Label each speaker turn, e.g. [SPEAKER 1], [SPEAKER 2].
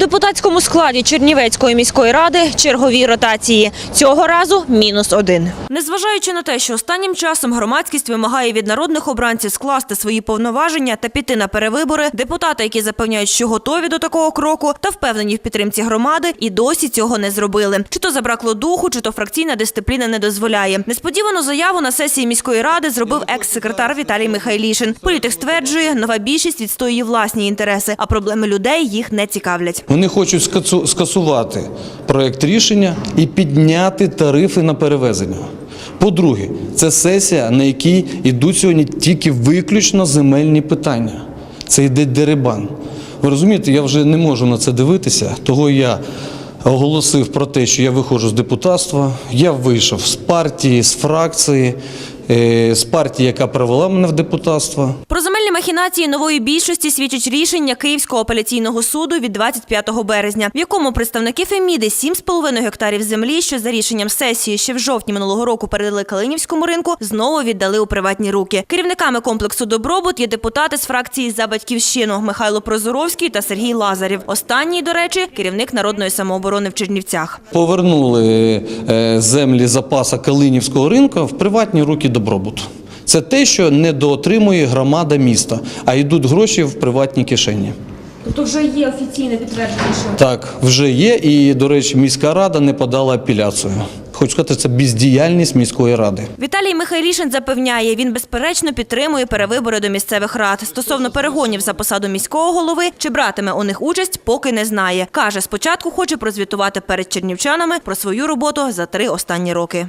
[SPEAKER 1] депутатському складі Чернівецької міської ради чергові ротації. Цього разу мінус один. Незважаючи на те, що останнім часом громадськість вимагає від народних обранців скласти свої повноваження та піти на перевибори, депутати, які запевняють, що готові до такого кроку та впевнені в підтримці громади, і досі цього не зробили. Чи то забракло духу, чи то фракційна дисципліна не дозволяє. Несподівану заяву на сесії міської ради зробив екс-секретар Віталій Михайлішин. Політик стверджує, нова більшість відстоює власні інтереси, а проблеми людей їх не цікавлять.
[SPEAKER 2] Вони хочуть скасувати проект рішення і підняти тарифи на перевезення. По-друге, це сесія, на якій йдуть сьогодні тільки виключно земельні питання. Це йде дерибан. Ви розумієте, я вже не можу на це дивитися, того я оголосив про те, що я виходжу з депутатства. Я вийшов з партії, з фракції, з партії, яка привела мене в депутатство.
[SPEAKER 1] Про земельні махінації нової більшості свідчить рішення Київського апеляційного суду від 25 березня, в якому представники Феміди 7,5 гектарів землі, що за рішенням сесії ще в жовтні минулого року передали Калинівському ринку, знову віддали у приватні руки. Керівниками комплексу Добробут є депутати з фракції за батьківщину Михайло Прозоровський та Сергій Лазарів. Останній, до речі, керівник народної самооборони в Чернівцях.
[SPEAKER 2] Повернули е, землі запаса Калинівського ринку в приватні руки добробуту. Це те, що не доотримує громада міста, а йдуть гроші в приватні кишені.
[SPEAKER 1] Тобто вже є офіційне підтвердження, що
[SPEAKER 2] Так, вже є, і, до речі, міська рада не подала апеляцію. Хочу сказати, це бездіяльність міської ради.
[SPEAKER 1] Віталій Михайлішин запевняє, він безперечно підтримує перевибори до місцевих рад. Стосовно перегонів за посаду міського голови, чи братиме у них участь, поки не знає. Каже, спочатку хоче прозвітувати перед чернівчанами про свою роботу за три останні роки.